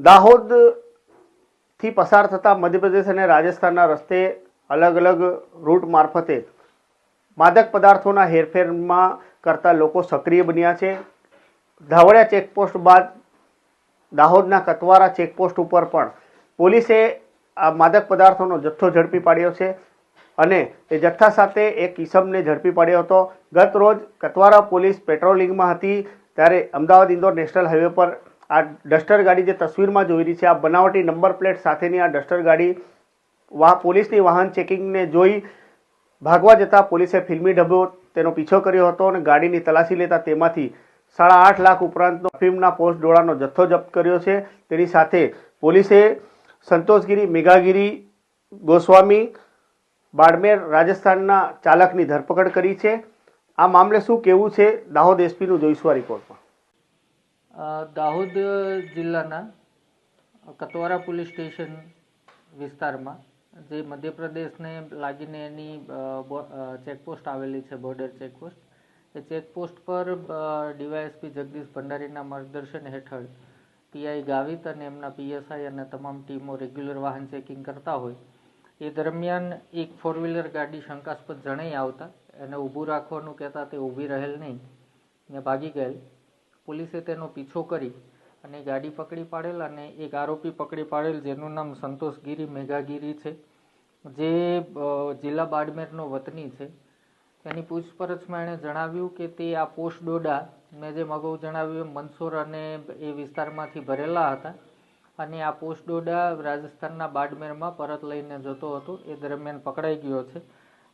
દાહોદથી પસાર થતા મધ્યપ્રદેશ અને રાજસ્થાનના રસ્તે અલગ અલગ રૂટ મારફતે માદક પદાર્થોના હેરફેરમાં કરતા લોકો સક્રિય બન્યા છે. ધાવડિયા ચેકપોસ્ટ બાદ દાહોદના કતવારા ચેકપોસ્ટ ઉપર પણ પોલીસે આ માદક પદાર્થોનો જથ્થો ઝડપી પાડ્યો છે અને એ જથ્થા સાથે એક ઈસમને ઝડપી પાડ્યો હતો. ગત રોજ કતવારા પોલીસ પેટ્રોલિંગમાં હતી ત્યારે અમદાવાદ ઇન્દોર નેશનલ હાઈવે પર આ ડસ્ટર ગાડી જે તસવીરમાં જોઈ રહી છે, આ બનાવટી નંબર પ્લેટ સાથેની આ ડસ્ટર ગાડી વાહ પોલીસની વાહન ચેકિંગને જોઈ ભાગવા જતાં પોલીસે ફિલ્મી ઢબો તેનો પીછો કર્યો હતો અને ગાડીની તલાશી લેતા તેમાંથી સાડા આઠ લાખ ઉપરાંતનો ફિલ્મના પોસ્ટ ડોળાનો જથ્થો જપ્ત કર્યો છે. તેની સાથે પોલીસે સંતોષગીરી, મેઘાગીરી, ગોસ્વામી, બાડમેર રાજસ્થાનના ચાલકની ધરપકડ કરી છે. આ મામલે શું કેવું છે? દાહોદ એસપીનું જોઈશું આ રિપોર્ટમાં. દાહોદ જિલ્લાના કતવારા પોલીસ સ્ટેશન વિસ્તારમાં જે મધ્યપ્રદેશને લાગીને એની ચેકપોસ્ટ આવેલી છે, બોર્ડર ચેકપોસ્ટ. એ ચેકપોસ્ટ પર ડીવાયએસપી જગદીશ ભંડારીના માર્ગદર્શન હેઠળ પીઆઈ ગાવિત અને એમના પીએસઆઈ અને તમામ ટીમો રેગ્યુલર વાહન ચેકિંગ કરતા હોય. એ દરમિયાન એક ફોર વ્હીલર ગાડી શંકાસ્પદ જણાઈ આવતા, એને ઊભું રાખવાનું કહેતા તે ઊભી રહેલ નહીં, ને ભાગી ગયેલ. પોલીસે તેનો પીછો કરી અને ગાડી પકડી પાડેલ અને એક આરોપી પકડી પાડેલ, જેનું નામ સંતોષગીરી મેઘાગીરી છે, જે જિલ્લા બાડમેરનો વતની છે. તેની પૂછપરછમાં એણે જણાવ્યું કે તે આ પોસ્ટ ડોડા મેં જેમ અગાઉ જણાવ્યું એમ મંદસોર અને એ વિસ્તારમાંથી ભરેલા હતા અને આ પોસ્ટ ડોડા રાજસ્થાનના બાડમેરમાં પરત લઈને જતો હતો. એ દરમિયાન પકડાઈ ગયો છે.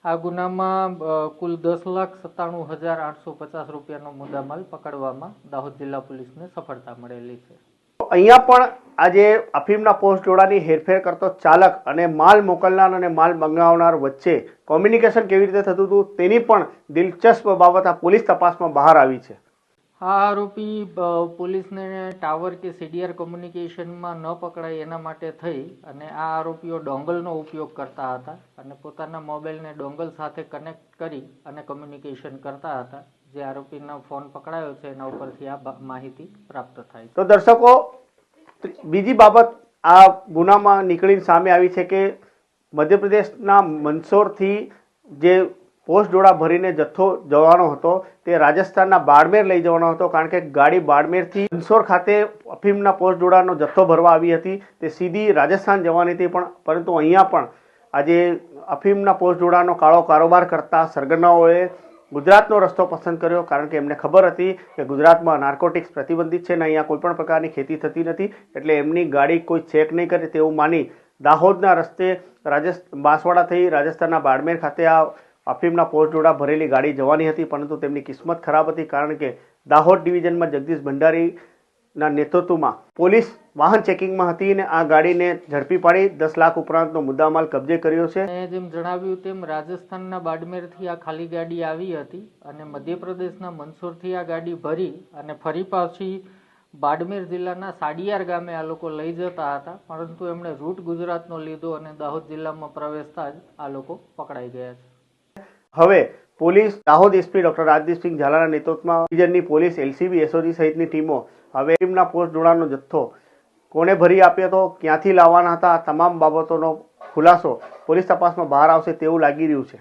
આ ગુનામાં કુલ દસ લાખ સત્તાણું હજાર આઠસો પચાસ રૂપિયાનો મુદ્દામાલ પકડવામાં દાહોદ જિલ્લા પોલીસને સફળતા મળેલી છે. અહીંયા પણ આજે અફીમના પોસ્ટ જોડાની હેરફેર કરતો ચાલક અને માલ મોકલનાર અને માલ મંગાવનાર વચ્ચે કોમ્યુનિકેશન કેવી રીતે થતું હતું તેની પણ દિલચસ્પ બાબત આ પોલીસ તપાસમાં બહાર આવી છે. આ આરોપી પોલીસને ટાવર કે સીડીઆર કોમ્યુનિકેશનમાં ન પકડાય એના માટે થઈ અને આ આરોપીઓ ડોંગલનો ઉપયોગ કરતા હતા અને પોતાના મોબાઈલને ડોંગલ સાથે કનેક્ટ કરી અને કોમ્યુનિકેશન કરતા હતા. જે આરોપીનો ફોન પકડાયો છે, એના ઉપરથી આ માહિતી પ્રાપ્ત થાય તો દર્શકો, બીજી બાબત આ ગુનામાં નીકળીને સામે આવી છે કે મધ્યપ્રદેશના મંદસોરથી જે પોસ્ટ ડોળા ભરીને જથ્થો જવાનો હતો, તે રાજસ્થાનના બાડમેર લઈ જવાનો હતો, કારણ કે ગાડી બાડમેરથી મંદસોર ખાતે અફીમના પોસ્ટ ડોળાનો જથ્થો ભરવા આવી હતી. તે સીધી રાજસ્થાન જવાની હતી, પણ પરંતુ અહીંયા પણ આજે અફીમના પોસ્ટ ડોળાનો કાળો કારોબાર કરતા સરગનાઓએ ગુજરાતનો રસ્તો પસંદ કર્યો, કારણ કે એમને ખબર હતી કે ગુજરાતમાં નાર્કોટિક્સ પ્રતિબંધિત છે ને અહીંયા કોઈ પણ પ્રકારની ખેતી થતી નથી, એટલે એમની ગાડી કોઈ ચેક નહીં કરે તેવું માની દાહોદના રસ્તે રાજસ્થ બાંસવાડા થઈ રાજસ્થાનના બાડમેર ખાતે આ અફીમના પોસ્ટ જોડા ભરેલી ગાડી જવાની હતી, પરંતુ તેમની કિસ્મત ખરાબ હતી કારણ કે દાહોદ ડિવિઝનમાં જગદીશ ભંડારીના નેતૃત્વમાં પોલીસ વાહન ચેકિંગમાં હતી અને આ ગાડીને ઝડપી પાડી. દસ લાખ ઉપરાંતનો મુદ્દામાલ કબજે કર્યો છે. જેમ જણાવ્યું તેમ રાજસ્થાનના બાડમેરથી આ ખાલી ગાડી આવી હતી અને મધ્યપ્રદેશના મંદસોરથી આ ગાડી ભરી અને ફરી પાછી બાડમેર જિલ્લાના સાડિયાર ગામે આ લોકો લઈ જતા હતા, પરંતુ એમણે રૂટ ગુજરાતનો લીધો અને દાહોદ જિલ્લામાં પ્રવેશતા જ આ લોકો પકડાઈ ગયા છે. હવે, police, Dahod SP doctor Rajdeepsinh ઝાલાના નેતૃત્વમાં ડિવિઝનની પોલીસ, એલસીબી, એસઓજી સહિતની ટીમો હવે ટીમના પોસ્ટ જોડાનો જથ્થો કોને ભરી આપ્યો હતો, ક્યાંથી લાવવાના હતા તમામ બાબતોનો ખુલાસો પોલીસ તપાસમાં બહાર આવશે તેવું લાગી રહ્યું છે.